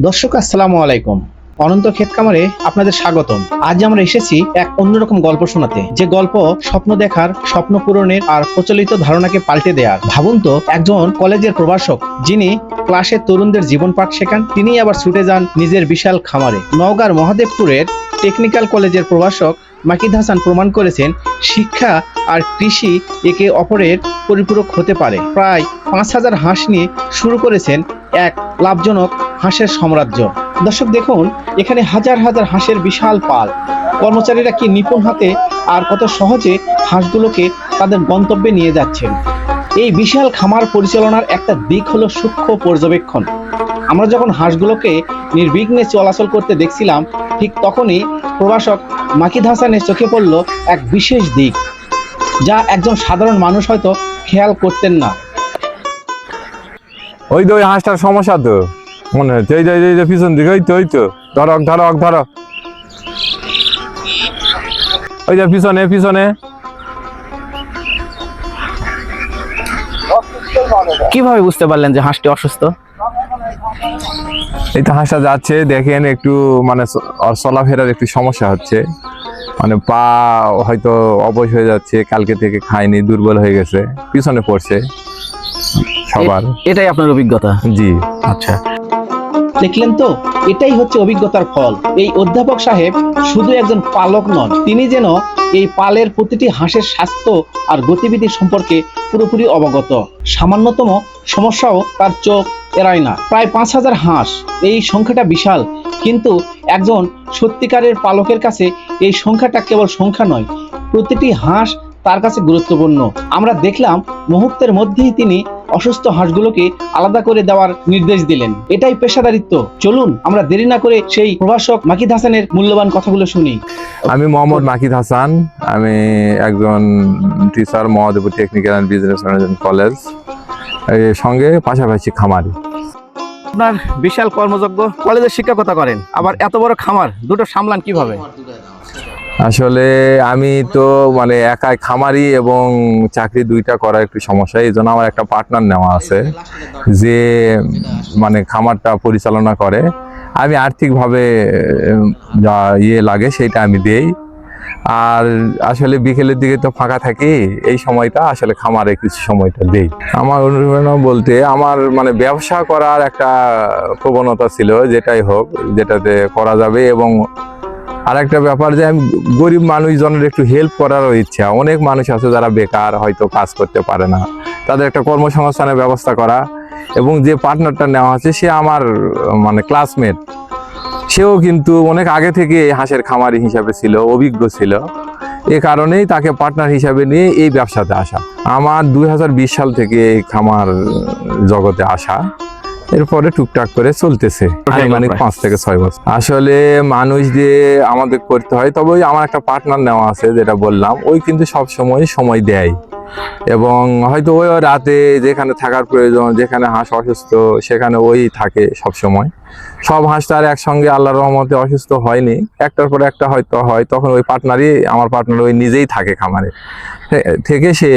দর্শক, আসসালামু আলাইকুম। অনন্ত ক্ষেত কামারে আপনাদের স্বাগতম। আজ আমরা এসেছি এক অন্যরকম গল্প শোনাতে। যে গল্প স্বপ্ন দেখার, স্বপ্ন পূরণের আর প্রচলিত ধারণাকে পাল্টে দেওয়ার ভাবুন তো, একজন কলেজের প্রভাষক, যিনি ক্লাসের তরুণদের জীবন পাঠ শেখান, তিনি আবার ছুটে যান নিজের বিশাল খামারে। নওগাঁর মহাদেবপুরের টেকনিক্যাল কলেজের প্রভাষক মাকিদ হাসান প্রমাণ করেছেন, শিক্ষা আর কৃষি একে অপরের পরিপূরক হতে পারে। প্রায় পাঁচ হাজার হাঁস নিয়ে শুরু করেছেন এক লাভজনক হাঁসের সাম্রাজ্য। দর্শক দেখুন, এখানে হাজার হাজার হাঁসের বিশাল পাল। কর্মচারীরা কি নিপুণ হাতে আর কত সহজে হাঁসগুলোকে তাদের গন্তব্যে নিয়ে যাচ্ছেন? এই বিশাল খামার পরিচালনার একটা দিক হলো সূক্ষ্ম পর্যবেক্ষণ। আমরা যখন হাঁসগুলোকে নির্বিঘ্নে চলাচল করতে দেখছিলাম, ঠিক তখনই প্রভাষক মাকিদ হাসানের চোখে পড়ল এক বিশেষ দিক। যা একজন সাধারণ মানুষ হয়তো খেয়াল করতেন না। ওই তো ওই হাঁসটার সমস্যা তো। মনে হচ্ছে এই যে এই যে, পিছন দিকে ওই তো ওই তো। ধরক ধরক ধরো ওই যে পিছনে পিছনে। কীভাবে বুঝতে পারলেন যে হাঁসটি অসুস্থ? এই তো হাঁসটা যাচ্ছে দেখেন একটু মানে চলাফেরার একটু সমস্যা হচ্ছে। মানে পা হয়তো অবশ হয়ে যাচ্ছে কালকে থেকে খায়নি দুর্বল হয়ে গেছে পিছনে পড়ছে সবার। এটাই আপনার অভিজ্ঞতা? জি। আচ্ছা। দেখলেন তো? এটাই হচ্ছে অভিজ্ঞতার ফল। এই অধ্যাপক সাহেব শুধু একজন পালক নন, তিনি যেন এই পালের প্রতিটি হাঁসের স্বাস্থ্য আর গতিবিধি সম্পর্কে পুরোপুরি অবগত। সামান্যতম সমস্যাও তার চোখ এড়ায় না। প্রায় পাঁচ হাজার হাঁস, এই সংখ্যাটা বিশাল। কিন্তু একজন সত্যিকারের পালকের কাছে এই সংখ্যাটা কেবল সংখ্যা নয়, প্রতিটি হাঁস তার কাছে গুরুত্বপূর্ণ। আমরা দেখলাম মুহূর্তের মধ্যেই তিনি অসুস্থ হাঁসগুলোকে আলাদা করে দেওয়ার নির্দেশ দিলেন। এটাই পেশাদারিত্ব। চলুন আমরা দেরি না করে সেই প্রভাষক মাকিদ হাসানের মূল্যবান কথাগুলো শুনি। আমি মোহাম্মদ মাকিদ হাসান। আমি একজন teacher Mahadebpur technical and business management কলেজের সঙ্গে পাশাপাশি খামারি। আপনার বিশাল কর্মযজ্ঞ কলেজের শিক্ষকতা করেন। আবার এত বড় খামার দুটো সামলান কীভাবে? আসলে আমি তো মানে একাই খামারি এবং চাকরি দুইটা করা একটু সমস্যা, এই জন্য আমার একটা পার্টনার নেওয়া আছে যে মানে খামারটা পরিচালনা করে। আমি আর্থিকভাবে যা ইয়ে লাগে সেটা আমি দেই। আর আসলে বিকেলের দিকে তো ফাঁকা থাকি, এই সময়টা আসলে খামারে কিছু সময়টা দেই। আমার অনুপ্রেরণা বলতে, আমার মানে ব্যবসা করার একটা প্রবণতা ছিল, যেটাই হোক, যেটাতে করা যাবে এবং আর একটা ব্যাপার যে আমি গরিব মানুষজনের একটু হেল্প করারও ইচ্ছা। অনেক মানুষ আছে যারা বেকার, হয়তো কাজ করতে পারে না। তাদের একটা কর্মসংস্থানের ব্যবস্থা করা এবং যে পার্টনারটা নেওয়া আছে সে আমার মানে ক্লাসমেট সেও কিন্তু অনেক আগে থেকে হাঁসের খামারি হিসাবে ছিল, অভিজ্ঞ ছিল। এ কারণেই তাকে পার্টনার হিসাবে নিয়ে এই ব্যবসাতে আসা। আমার দুই হাজার বিশ সাল থেকে খামার জগতে আসা। এরপরে টুকটাক করে চলতেছে। মানে পাঁচ থেকে ছয় বছর আসলে মানুষ দিয়ে আমাদের করতে হয় তবে ওই আমার একটা পার্টনার নেওয়া আছে যেটা বললাম ওই কিন্তু সব সময় সময় দেয়। এবং হয়তো ওই রাতে যেখানে থাকার প্রয়োজন যেখানে হাঁস অসুস্থ সেখানে ওই থাকে সব সময় সব হাঁস তো আর একসঙ্গে আল্লাহর রহমতে অসুস্থ হয়নি। একটার পর একটা হয়তো হয় তখন ওই পার্টনারই আমার পার্টনার ওই নিজেই থাকে খামারে। থেকে সে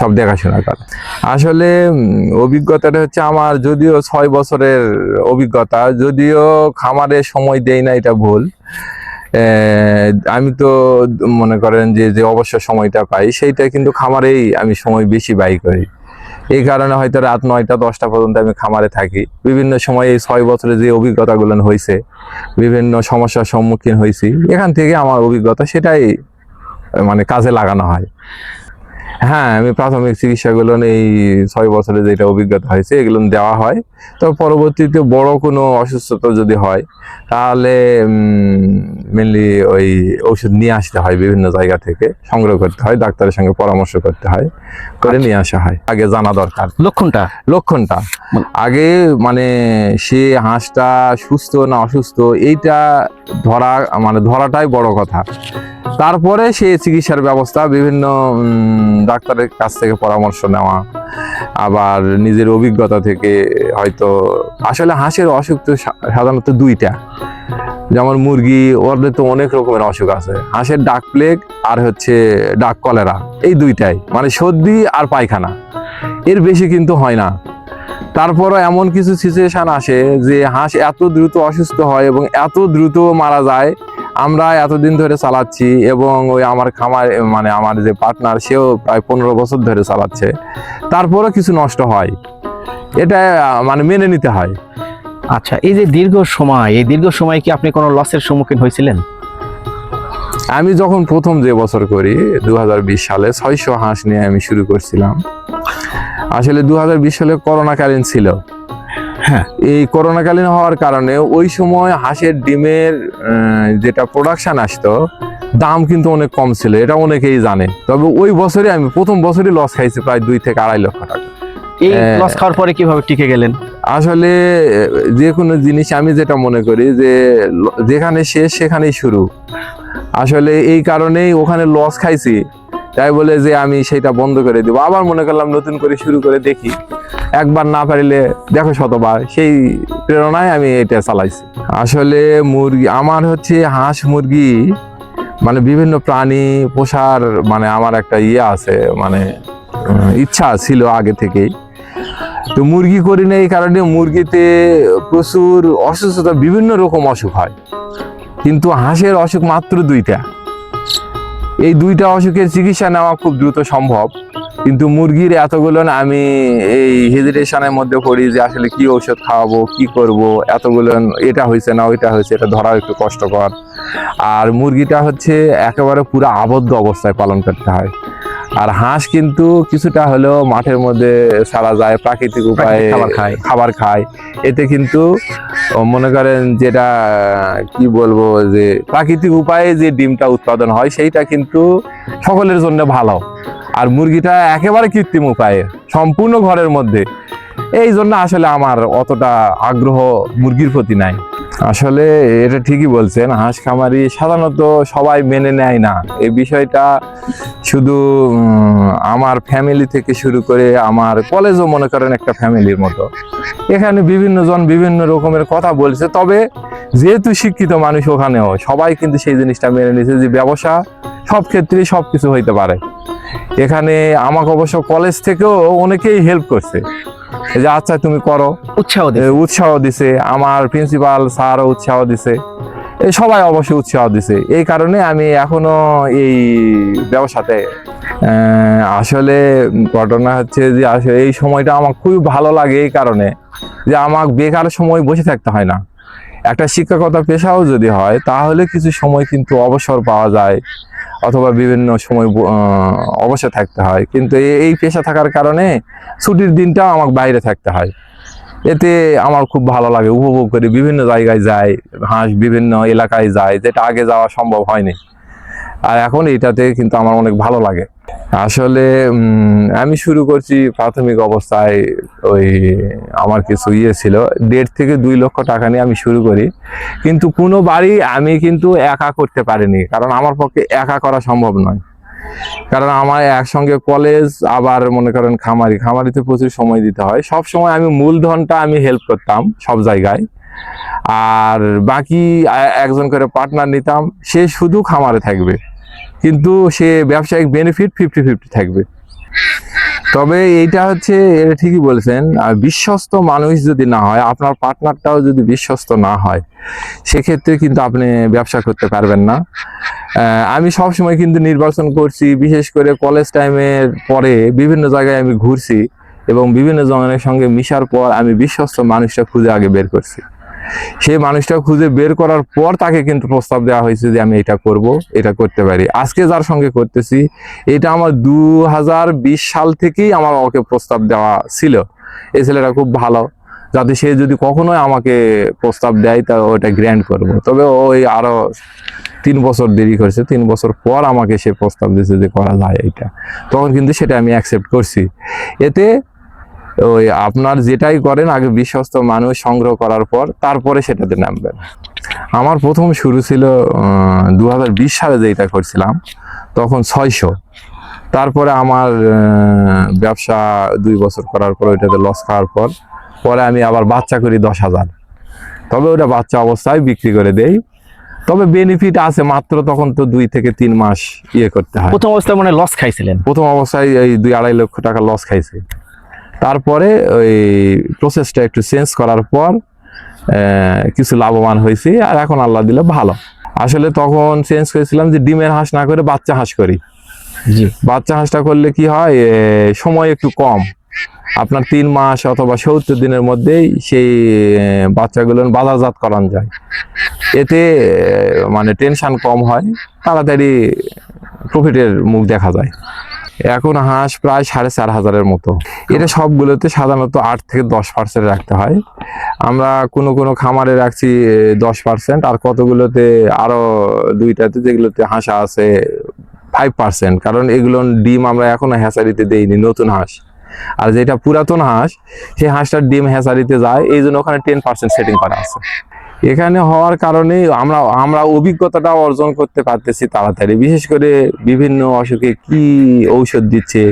সব দেখাশোনা করে। আসলে অভিজ্ঞতাটা হচ্ছে আমার যদিও ছয় বছরের অভিজ্ঞতা, যদিও খামারে সময় দেই না, এটা ভুল। আমি তো মনে করেন যে যে অবসর সময়টা পাই, সেইটা কিন্তু খামারেই আমি সময় বেশি ব্যয় করি। এই কারণে হয়তো রাত নয়টা, দশটা পর্যন্ত আমি খামারে থাকি। বিভিন্ন সময় এই ছয় বছরে যে অভিজ্ঞতাগুলো হয়েছে বিভিন্ন সমস্যার সম্মুখীন হয়েছি এখান থেকে আমার অভিজ্ঞতা সেটাই মানে কাজে লাগানো হয়। হ্যাঁ আমি প্রাথমিক চিকিৎসাগুলো এই ছয় বছরে যেটা অভিজ্ঞতা হয়েছে এগুলো দেওয়া হয়। তো পরবর্তীতে বড় কোনো অসুস্থতা যদি হয় তাহলে মেনলি ওই ওষুধ নিয়ে আসতে হয় বিভিন্ন জায়গা থেকে সংগ্রহ করতে হয় ডাক্তারের সঙ্গে পরামর্শ করতে হয় করে নিয়ে আসা হয়। আগে জানা দরকার। লক্ষণটা? লক্ষণটা? আগে মানে সে হাঁসটা সুস্থ না অসুস্থ এইটা ধরা মানে ধরাটাই বড় কথা। তারপরে সেই চিকিৎসার ব্যবস্থা, বিভিন্ন ডাক্তারের কাছ থেকে পরামর্শ নেওয়া, আবার নিজের অভিজ্ঞতা থেকে হয়তো, আসলে হাঁসের অসুখ তো সাধারণত দুইটা। যেমন মুরগি, ওদের তো অনেক রকমের অসুখ আছে। হাঁসের ডাক প্লেগ আর হচ্ছে ডাক কলেরা, এই দুইটাই। মানে সর্দি আর পায়খানা। এর বেশি কিন্তু হয় না। তারপরও এমন কিছু সিচুয়েশান আসে যে হাঁস এত দ্রুত অসুস্থ হয় এবং এত দ্রুত মারা যায় আমরা এতদিন ধরে চালাচ্ছি এবং ওই আমার খামার মানে আমার যে পার্টনার সেও প্রায় পনেরো বছর ধরে চালাচ্ছে। তারপরও কিছু নষ্ট হয়। এটা মানে মেনে নিতে হয়। আচ্ছা এই যে দীর্ঘ সময় এই দীর্ঘ সময় কি আপনি কোনো লসের সম্মুখীন হয়েছিলেন? আমি যখন প্রথম যে বছর করি দু হাজার বিশ সালে ছয়শো হাঁস নিয়ে আমি শুরু করছিলাম। আসলে দু হাজার বিশ সালে করোনাকালীন ছিল। হ্যাঁ। এই করোনাকালীন হওয়ার কারণে ওই সময় হাঁসের ডিমের যেটা প্রোডাকশন আসতো দাম কিন্তু অনেক কম ছিল এটা অনেকেই জানে তবে ওই বছরে আমি প্রথম বছরই লস খাইছি প্রায় দুই থেকে আড়াই লক্ষ টাকা এই। লস খাওয়ার পরে কীভাবে টিকে গেলেন আসলে যে কোনো জিনিস আমি যেটা মনে করি যে যেখানে শেষ সেখানেই শুরু আসলে এই কারণেই ওখানে লস খাইছি তাই বলে যে আমি সেটা বন্ধ করে দিব। আবার মনে করলাম নতুন করে শুরু করে দেখি। একবার না পারিলে দেখো শতবার, সেই প্রেরণায় আমি এটা চালাইছি। আসলে মুরগি, আমার হচ্ছে হাঁস মুরগি মানে বিভিন্ন প্রাণী, পোষার মানে আমার একটা ইয়ে আছে মানে ইচ্ছা ছিল আগে থেকেই। তো মুরগি করি না এই কারণে মুরগিতে প্রচুর অসুস্থতা, বিভিন্ন রকম অসুখ হয়। কিন্তু হাঁসের অসুখ মাত্র দুইটা। এই দুইটা অসুখের চিকিৎসা নেওয়া খুব দ্রুত সম্ভব। কিন্তু মুরগির এতগুলো আমি এই হেজিটেশনের মধ্যে পড়ি যে আসলে কি ঔষধ খাওয়াবো, কি করব, এতগুলো এটা হয়েছে না, ওইটা হয়েছে, এটা ধরাও একটু কষ্টকর। আর মুরগিটা হচ্ছে একেবারে পুরো আবদ্ধ অবস্থায় পালন করতে হয়। আর হাঁস কিন্তু কিছুটা হলেও মাঠের মধ্যে ছাড়া যায় প্রাকৃতিক উপায়ে খাবার খায়। খাবার খায়। এতে কিন্তু মনে করেন যেটা কি বলব যে প্রাকৃতিক উপায়ে যে ডিমটা উৎপাদন হয় সেইটা কিন্তু সকলের জন্য ভালো। আর মুরগিটা একেবারে কৃত্রিম উপায়ে সম্পূর্ণ ঘরের মধ্যে। এই জন্য আসলে আমার অতটা আগ্রহ মুরগির প্রতি নাই। আসলে এটা ঠিকই বলছেন, হাঁস খামারি সাধারণত সবাই মেনে নেয় না। এই বিষয়টা শুধু আমার ফ্যামিলি থেকে শুরু করে আমার কলেজও মনে করেন একটা ফ্যামিলির মতো। এখানে বিভিন্ন জন বিভিন্ন রকমের কথা বলছে, তবে যেহেতু শিক্ষিত মানুষ ওখানেও, সবাই কিন্তু সেই জিনিসটা মেনে নিয়েছে যে ব্যবসা সব ক্ষেত্রেই সব কিছু হইতে পারে। এখানে আমাকে অবশ্য কলেজ থেকেও অনেকেই হেল্প করছে। যে আচ্ছা তুমি করো। উৎসাহ উৎসাহ দিছে। আমার প্রিন্সিপাল স্যারও উৎসাহ দিছে। এই সবাই অবশ্যই উৎসাহ দিছে। এই কারণে আমি এখনও এই ব্যবসাতে আসলে ঘটনা হচ্ছে যে আসলে এই সময়টা আমার খুব ভালো লাগে এই কারণে যে আমার বেকার সময় বসে থাকতে হয় না। একটা শিক্ষকতা পেশাও যদি হয়, তাহলে কিছু সময় কিন্তু অবসর পাওয়া যায় অথবা বিভিন্ন সময় অবসর থাকতে হয়। কিন্তু এই- পেশা থাকার কারণে ছুটির দিনটাও আমাকে বাইরে থাকতে হয়। এতে আমার খুব ভালো লাগে, উপভোগ করি, বিভিন্ন জায়গায় যায় হাঁস বিভিন্ন এলাকায় যায় যেটা আগে যাওয়া সম্ভব হয়নি। আর এখন এটাতে কিন্তু আমার অনেক ভালো লাগে। আসলে আমি শুরু করছি প্রাথমিক অবস্থায় ওই আমার কিছু ইয়ে ছিল, দেড় থেকে দুই লক্ষ টাকা নিয়ে আমি শুরু করি। কিন্তু কোনো বাড়ি আমি কিন্তু একা করতে পারিনি, কারণ আমার পক্ষে একা করা সম্ভব নয়। কারণ আমার একসঙ্গে কলেজ, আবার মনে করেন খামারি, খামারিতে প্রচুর সময় দিতে হয়। সব সময় আমি মূলধনটা আমি হেল্প করতাম সব জায়গায়। আর বাকি একজন করে পার্টনার নিতাম, সে শুধু খামারে থাকবে। কিন্তু সে ব্যবসায়িক বেনিফিট ফিফটি ফিফটি থাকবে। তবে এইটা হচ্ছে, এটা ঠিকই বলেছেন বিশ্বস্ত মানুষ যদি না হয়, আপনার পার্টনারটাও যদি বিশ্বস্ত না হয়, সেক্ষেত্রে কিন্তু আপনি ব্যবসা করতে পারবেন না। আমি সব সময় কিন্তু নির্বাচন করছি, বিশেষ করে কলেজ টাইমের পরে বিভিন্ন জায়গায় আমি ঘুরছি এবং বিভিন্ন জনের সঙ্গে মিশার পর আমি বিশ্বস্ত মানুষটা খুঁজে আগে বের করছি। সেই মানুষটা খুঁজে বের করার পর তাকে কিন্তু প্রস্তাব দেওয়া হয়েছে যে আমি এটা করব, এটা করতে পারি। আজকে যার সঙ্গে করতেছি, এটা আমার দু হাজার বিশ সাল থেকেই আমার ওকে প্রস্তাব দেওয়া ছিল। এই ছেলেটা খুব ভালো, যাতে সে যদি কখনোই আমাকে প্রস্তাব দেয় তা ওটা গ্র্যান্ড করব। তবে ওই আরও তিন বছর দেরি করেছে, তিন বছর পর আমাকে সে প্রস্তাব দিয়েছে যে করা যায় এটা। তখন কিন্তু সেটা আমি অ্যাকসেপ্ট করছি। এতে ওই আপনার যেটাই করেন আগে বিশ্বস্ত মানুষ সংগ্রহ করার পর তারপরে সেটাতে নামবেন। আমার প্রথম শুরু ছিল দু হাজার বিশ সালে যেটা করছিলাম তখন ছয়শো। তারপরে আমার ব্যবসা দুই বছর করার পর ওইটাতে লস খাওয়ার পর পরে আমি আবার বাচ্চা করি দশ হাজার। তবে ওটা বাচ্চা অবস্থায় বিক্রি করে দেই। তবে বেনিফিট আছে মাত্র তখন তো দুই থেকে তিন মাস ইয়ে করতে হয়। প্রথম অবস্থায় মানে লস খাইছিলেন? প্রথম অবস্থায় এই দুই আড়াই লক্ষ টাকা লস খাইছে। তারপরে ওই প্রসেসটা একটু চেঞ্জ করার পর কিছু লাভবান হয়েছি আর এখন আল্লাহ দিলে ভালো। আসলে তখন চেঞ্জ করেছিলাম যে ডিমের হাঁস না করে বাচ্চা হাঁস করি। জি। বাচ্চা হাঁসটা করলে কি হয় সময় একটু কম। আপনার তিন মাস অথবা সত্তর দিনের মধ্যেই সেই বাচ্চাগুলো বাজারজাত করানো যায়। এতে মানে টেনশন কম হয় তাড়াতাড়ি প্রফিটের মুখ দেখা যায়। এখন হাঁস প্রায় সাড়ে চার হাজারের মতো। এটা সবগুলোতে সাধারণত আট থেকে দশ পার্সেন্ট রাখতে হয়। আমরা কোনো কোনো খামারে রাখছি দশ পার্সেন্ট আর কতগুলোতে আরও দুইটাতে যেগুলোতে হাঁসা আছে ফাইভ পার্সেন্ট কারণ এগুলো ডিম আমরা এখনও হ্যাচারিতে দেইনি, নতুন হাঁস। আর যেটা পুরাতন হাঁস, সেই হাঁসটার ডিম হ্যাচারিতে যায় এই জন্য ওখানে টেন পার্সেন্ট সেটিং করা আছে। এখানে হওয়ার কারণে আমরা আমরা অভিজ্ঞতাটা অর্জন করতে পারতেছি তাড়াতাড়ি। বিশেষ করে বিভিন্ন অসুখে কি ঔষধ দিচ্ছে,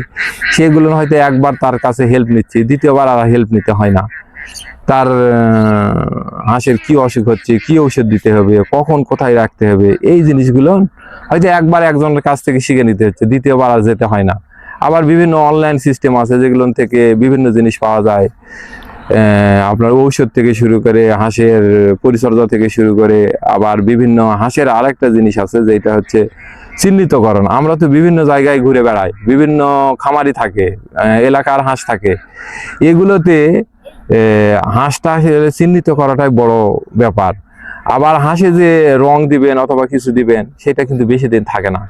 সেগুলো হয়তো একবার তার কাছে হেল্প নিচ্ছে, দ্বিতীয়বার আর হেল্প নিতে হয় না। তার হাঁসের কি অসুখ হচ্ছে, কি ঔষধ দিতে হবে, কখন কোথায় রাখতে হবে, এই জিনিসগুলো হয়তো একবার একজনের কাছ থেকে শিখে নিতে হচ্ছে, দ্বিতীয়বার আর যেতে হয় না। আবার বিভিন্ন অনলাইন সিস্টেম আছে যেগুলো থেকে বিভিন্ন জিনিস পাওয়া যায়। আপনার ঔষধ থেকে শুরু করে হাঁসের পরিচর্যা থেকে শুরু করে আবার বিভিন্ন হাঁসের আরেকটা জিনিস আছে যেটা হচ্ছে চিহ্নিতকরণ। আমরা তো বিভিন্ন জায়গায় ঘুরে বেড়াই বিভিন্ন খামারি থাকে এলাকার হাঁস থাকে। এগুলোতে হাঁসটা চিহ্নিত করাটাই বড় ব্যাপার। আবার হাঁসে যে রং দিবেন অথবা কিছু দিবেন সেটা কিন্তু বেশি দিন থাকে না।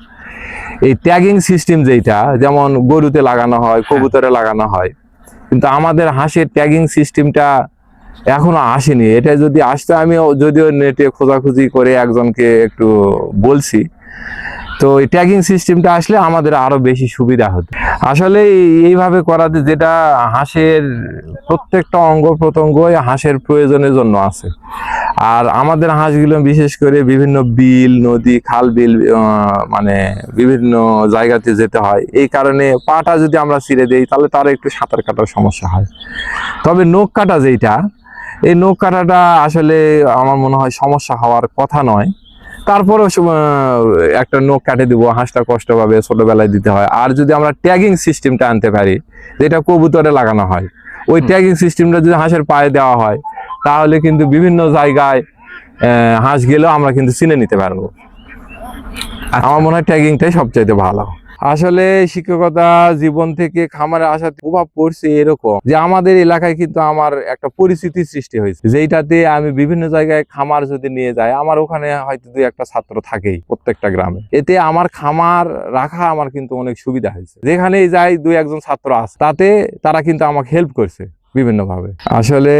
এই ট্যাগিং সিস্টেম যেটা যেমন গরুতে লাগানো হয়। কবুতরে লাগানো হয় কিন্তু আমাদের হাঁসের ট্যাগিং সিস্টেমটা এখনও আসেনি। এটা যদি আসতে আমি যদিও নেটে খোঁজাখুঁজি করে একজনকে একটু বলছি। তো এই ট্যাগিং সিস্টেমটা আসলে আমাদের আরও বেশি সুবিধা হতো। আসলে এই- এইভাবে করাতে যেটা হাঁসের প্রত্যেকটা অঙ্গ প্রত্যঙ্গই হাঁসের প্রয়োজনের জন্য আছে। আর আমাদের হাঁসগুলো বিশেষ করে বিভিন্ন বিল নদী খাল বিল মানে বিভিন্ন জায়গাতে যেতে হয়। এই কারণে পাটা যদি আমরা ছিঁড়ে দিই তাহলে তার একটু সাঁতার কাটার সমস্যা হয়। তবে নখ কাটা যেটা এই নখ কাটাটা আসলে আমার মনে হয় সমস্যা হওয়ার কথা নয়। তারপরেও একটা নখ কাটে দিব হাঁসটা কষ্ট পাবে ছোটবেলায় দিতে হয়। আর যদি আমরা ট্যাগিং সিস্টেমটা আনতে পারি যেটা কবুতরে লাগানো হয় ওই ট্যাগিং সিস্টেমটা যদি হাঁসের পায়ে দেওয়া হয় তাহলে কিন্তু বিভিন্ন জায়গায় হাঁস গেলেও আমরা কিন্তু চিনে নিতে পারব। আমার মনে হয় ট্যাগিংটাই সবচাইতে ভালো। আসলে শিক্ষকতা জীবন থেকে খামারে আসার প্রভাব পড়ছে এরকম যে আমাদের এলাকায় কিন্তু আমার একটা পরিস্থিতি সৃষ্টি হয়েছে। যেটাতে আমি বিভিন্ন জায়গায় খামার যদি নিয়ে যাই আমার ওখানে হয়তো দুই একটা ছাত্র থাকেই প্রত্যেকটা গ্রামে। এতে আমার খামার রাখা আমার কিন্তু অনেক সুবিধা হয়েছে। যেখানেই যাই দুই একজন ছাত্র আছে তাতে তারা কিন্তু আমাকে হেল্প করছে। বিভিন্নভাবে। আসলে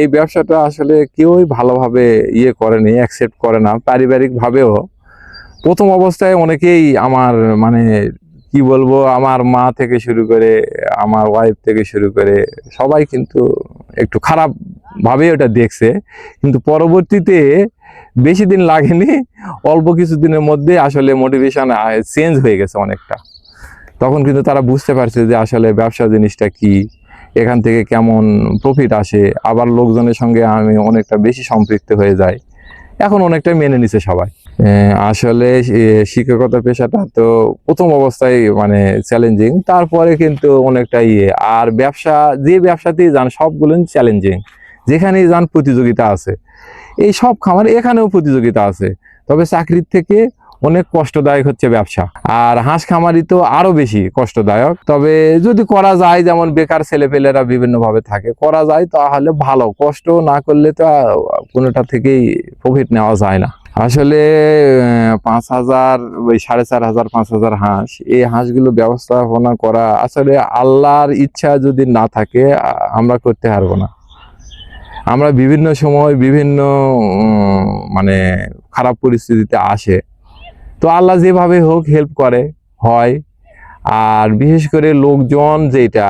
এই ব্যবসাটা আসলে কেউই ভালোভাবে ইয়ে করেনি অ্যাকসেপ্ট করে না, পারিবারিকভাবেও। প্রথম অবস্থায় অনেকেই আমার মানে কি বলব, আমার মা থেকে শুরু করে, আমার ওয়াইফ থেকে শুরু করে, সবাই কিন্তু একটু খারাপ ভাবে ওটা দেখছে। কিন্তু পরবর্তীতে বেশি দিন লাগেনি, অল্প কিছুদিনের মধ্যে আসলে মোটিভেশন চেঞ্জ হয়ে গেছে অনেকটা। তখন কিন্তু তারা বুঝতে পারছে যে আসলে ব্যবসা জিনিসটা কি। এখান থেকে কেমন প্রফিট আসে, আবার লোকজনের সঙ্গে আমি অনেকটা বেশি সম্পৃক্ত হয়ে যাই। এখন অনেকটা মেনে নিছে সবাই। আসলে শিক্ষকতা পেশাটা তো প্রথম অবস্থায় মানে চ্যালেঞ্জিং তারপরে কিন্তু অনেকটা ইয়ে। আর ব্যবসা, যে ব্যবসাতেই যান, সবগুলো চ্যালেঞ্জিং যেখানেই যান, প্রতিযোগিতা আছে। এই সব খামারে এখানেও প্রতিযোগিতা আছে। তবে চাকরির থেকে অনেক কষ্টদায়ক হচ্ছে ব্যবসা। আর হাঁস খামারি তো আরও বেশি কষ্টদায়ক। তবে যদি করা যায়, যেমন বেকার ছেলেপেলেরা বিভিন্ন ভাবে থাকে, করা যায় তাহলে ভালো। কষ্ট না করলে তো কোনোটা থেকেই প্রফিট নেওয়া যায় না। আসলে পাঁচ হাজার, ওই সাড়ে চার হাজার, পাঁচ হাজার হাঁস, এই হাঁসগুলো ব্যবস্থাপনা করা আসলে আল্লাহর ইচ্ছা যদি না থাকে, আমরা করতে পারব না। আমরা বিভিন্ন সময় বিভিন্ন মানে খারাপ পরিস্থিতিতে আসে। তো আল্লাহ যেভাবে হোক হেল্প করে, হয়। আর বিশেষ করে লোকজন যেটা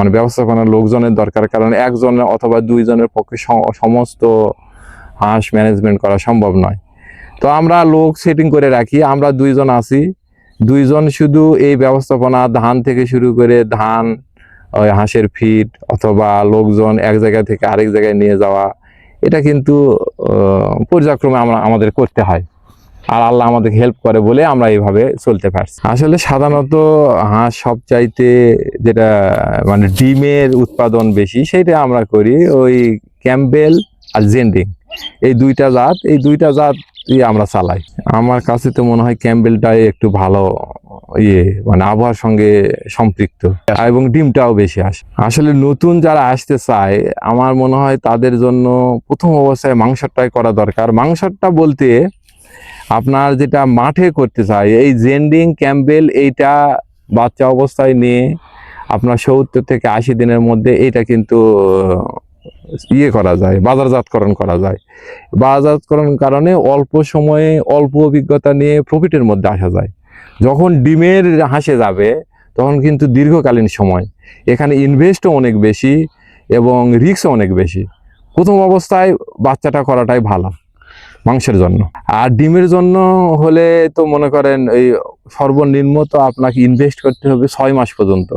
মানে ব্যবস্থাপনার লোকজনের দরকার, কারণ একজনের অথবা দুইজনের পক্ষে সমস্ত হাঁস ম্যানেজমেন্ট করা সম্ভব নয়। তো আমরা লোক সেটিং করে রাখি, আমরা দুইজন আছি। দুইজন শুধু এই ব্যবস্থাপনা, ধান থেকে শুরু করে ধান, ওই হাঁসের ফিড অথবা লোকজন এক জায়গা থেকে আরেক জায়গায় নিয়ে যাওয়া, এটা কিন্তু পর্যায়ক্রমে আমরা, আমাদের করতে হয়। আর আল্লাহ আমাদের হেল্প করে বলে আমরা এইভাবে চলতে পারছি। আসলে সাধারণত হাঁস সবচাইতে যেটা মানে ডিমের উৎপাদন বেশি সেটা আমরা করি ওই ক্যাম্বেল আর জেন্ডিং। এই দুইটা জাত, এই দুইটা জাত আমরা চালাই। আমার কাছে তো মনে হয় ক্যাম্বেলটাই একটু ভালো ইয়ে মানে আবহাওয়ার সঙ্গে সম্পৃক্ত। এবং ডিমটাও বেশি আসে। আসলে নতুন যারা আসতে চায়, আমার মনে হয় তাদের জন্য প্রথম অবস্থায় মাংসটাই করা দরকার। মাংসটা বলতে আপনার যেটা মাঠে করতে চাই, এই জেন্ডিং ক্যাম্বেল এইটা বাচ্চা অবস্থায় নিয়ে আপনার সত্তর থেকে আশি দিনের মধ্যে এটা কিন্তু ইয়ে করা যায়, বাজারজাতকরণ করা যায়। বাজারজাতকরণ কারণে অল্প সময়ে অল্প অভিজ্ঞতা নিয়ে প্রফিটের মধ্যে আসা যায়। যখন ডিমের হাসে যাবে, তখন কিন্তু দীর্ঘকালীন সময়। এখানে ইনভেস্টও অনেক বেশি এবং রিস্কও অনেক বেশি। প্রথম অবস্থায় বাচ্চাটা করাটাই ভালো। মাংসের জন্য। আর ডিমের জন্য হলে তো মনে করেন এই সর্বনিম্ন তো আপনাকে ইনভেস্ট করতে হবে ছয় মাস পর্যন্ত।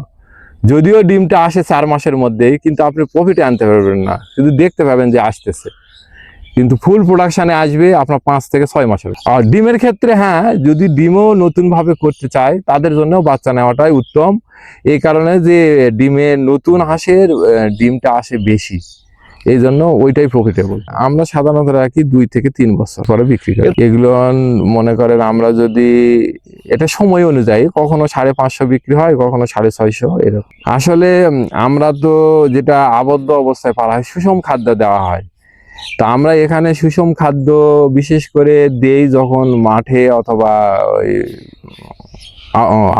যদিও ডিমটা আসে চার মাসের মধ্যেই, কিন্তু আপনি প্রফিটে আনতে পারবেন না। শুধু দেখতে পাবেন যে আসতেছে। কিন্তু ফুল প্রোডাকশানে আসবে আপনার পাঁচ থেকে ছয় মাসের। আর ডিমের ক্ষেত্রে হ্যাঁ যদি ডিমও নতুনভাবে করতে চায়, তাদের জন্য বাচ্চা নেওয়াটাই উত্তম। এই কারণে যে ডিমের নতুন হাঁসের ডিমটা আসে বেশি। এই জন্য ওইটাই প্রফিটেবল আমরা সাধারণত রাখি দুই থেকে তিন বছর পরে বিক্রি করি। এগুলো মনে করেন আমরা যদি এটা সময় অনুযায়ী কখনো সাড়ে পাঁচশো বিক্রি হয়, কখনো সাড়ে ছয়শো এরকম। আসলে আমরা তো যেটা আবদ্ধ অবস্থায় পাওয়া হয়, সুষম খাদ্য দেওয়া হয়। তা আমরা এখানে সুষম খাদ্য বিশেষ করে দেই যখন মাঠে অথবা ওই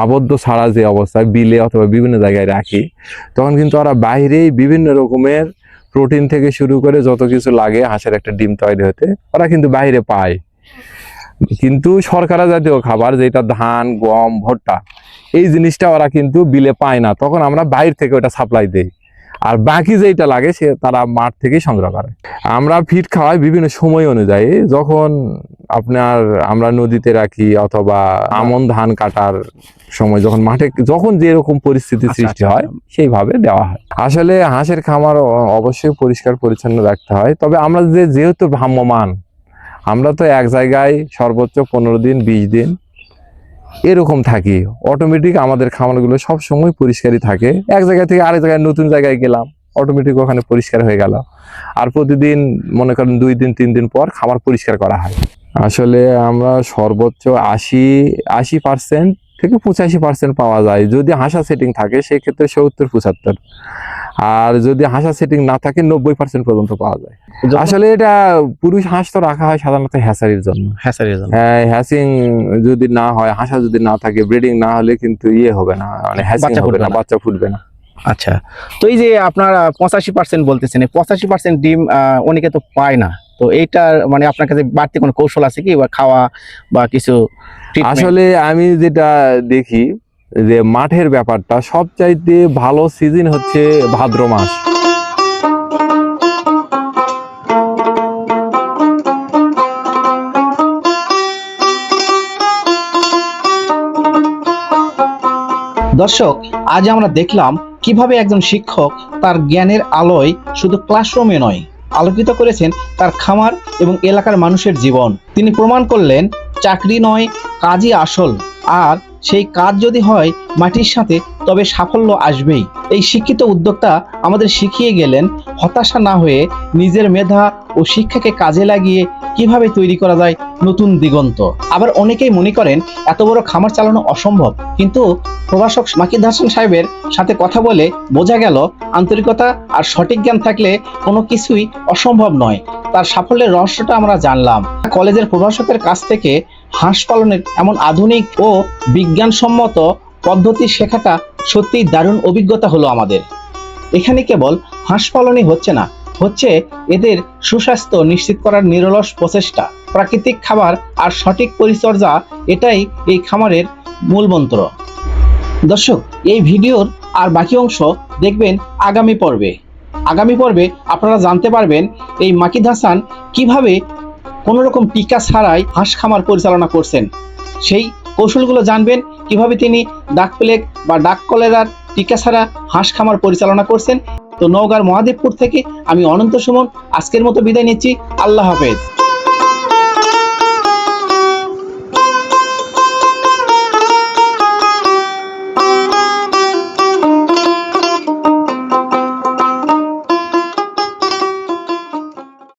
আবদ্ধ ছাড়া যে অবস্থায়, বিলে অথবা বিভিন্ন জায়গায় রাখি, তখন কিন্তু ওরা বাইরেই বিভিন্ন রকমের প্রোটিন থেকে শুরু করে যত কিছু লাগে হাঁসের একটা ডিম তৈরি হতে, ওরা কিন্তু বাইরে পায়। কিন্তু সরকারা জাতীয় খাবার যেটা ধান, গম, ভুট্টা, এই জিনিসটা ওরা কিন্তু বিলে পায় না। তখন আমরা বাইরে থেকে ওটা সাপ্লাই দেই। আর বাকি যেটা লাগে সে তারা মাঠ থেকেই সংগ্রহ করে। আমরা ফিট খাওয়াই বিভিন্ন সময় অনুযায়ী যখন আপনার আমরা নদীতে রাখি অথবা আমন ধান কাটার সময় যখন মাঠে যখন যেরকম পরিস্থিতি আচ্ছা, সৃষ্টি আচ্ছা। হয় সেইভাবে দেওয়া হয়। আসলে হাঁসের খামার অবশ্যই পরিষ্কার পরিচ্ছন্ন রাখতে হয়। তবে আমরা যে যেহেতু ভ্রাম্যমান আমরা তো এক জায়গায় সর্বোচ্চ পনেরো দিন বিশ দিন এরকম থাকি। অটোমেটিক আমাদের খামারগুলো সবসময় পরিষ্কারই থাকে। এক জায়গা থেকে আরেক জায়গায় নতুন জায়গায় গেলাম অটোমেটিক ওখানে পরিষ্কার হয়ে গেল। আর প্রতিদিন মনে করেন দুই দিন, তিন দিন পর খামার পরিষ্কার করা হয়। আসলে আমরা সর্বোচ্চ আশি আশি পার্সেন্ট থেকে পঁচাশি পার্সেন্ট পাওয়া যায়। যদি হাসা সেটিং থাকে সেক্ষেত্রে সত্তর পঁচাত্তর। আর যদি হাসা সেটিং না থাকে নব্বই পার্সেন্ট পর্যন্ত পাওয়া যায়। আসলে এটা পুরুষ হাঁস তো রাখা হয় সাধারণত হ্যাসারির জন্য। হ্যাঁ স্যার এই জন্য। হ্যাঁ হ্যাসিং যদি না হয় হাঁসা যদি না থাকে ব্রিডিং না হলে কিন্তু ইয়ে হবে না মানে হ্যাসিং বাচ্চা হবে না। বাচ্চা ফুটবে না। আচ্ছা। তো এই যে আপনার পঁচাশি পার্সেন্ট বলতেছেন এই পঁচাশি পার্সেন্ট ডিম অনেকে তো পায় না। তো এইটার মানে আপনার কাছে বাড়তি কোনো কৌশল আছে কি? বা খাওয়া বা কিছু? আসলে আমি যেটা দেখি যে মাঠের ব্যাপারটা সবচাইতে ভালো সিজন হচ্ছে ভাদ্র মাস। দর্শক আজ আমরা দেখলাম কীভাবে একজন শিক্ষক তার জ্ঞানের আলোয় শুধু ক্লাসরুমে নয় আলোকিত করেছেন তার খামার এবং এলাকার মানুষের জীবন। তিনি প্রমাণ করলেন চাকরি নয় কাজই আসল। আর সেই কাজ যদি হয় মাটির সাথে, তবে সাফল্য আসবেই। এই শিক্ষিত উদ্যোক্তা আমাদের শিখিয়ে গেলেন, হতাশা না হয়ে নিজের মেধা ও শিক্ষাকে কাজে লাগিয়ে কীভাবে তৈরি করা যায় নতুন দিগন্ত। আবার অনেকেই মনে করেন, এত বড় খামার চালানো অসম্ভব। কিন্তু প্রভাষক মাকিদ হাসান সাহেবের সাথে কথা বলে বোঝা গেল, আন্তরিকতা আর সঠিক জ্ঞান থাকলে কোনো কিছুই অসম্ভব নয়। তার সাফল্যের রহস্যটা আমরা জানলাম। কলেজের প্রভাষকের কাছ থেকে হাঁস পালনের এমন আধুনিক ও বিজ্ঞানসম্মত পদ্ধতি শেখাটা সত্যিই দারুণ অভিজ্ঞতা হলো আমাদের। এখানে কেবল হাঁস পালনই হচ্ছে না, হচ্ছে এদের সুস্বাস্থ্য নিশ্চিত করার নিরলস প্রচেষ্টা। প্রাকৃতিক খাবার আর সঠিক পরিচর্যা এটাই এই খামারের মূল মন্ত্র। দর্শক, এই ভিডিওর আর বাকি অংশ দেখবেন আগামী পর্বে। আগামী পর্বে আপনারা জানতে পারবেন এই মাকিদ হাসান কীভাবে কোনো রকম টিকা ছাড়াই হাঁস খামার পরিচালনা করছেন। সেই কৌশলগুলো জানবেন কীভাবে তিনি ডাক প্লেগ বা ডাক কলেরার টিকা ছাড়া হাঁস খামার পরিচালনা করছেন। তো নওগাঁর মহাদেবপুর থেকে আমি অনন্ত সুমন, আজকের মতো বিদায় নিচ্ছি। আল্লাহ হাফেজ।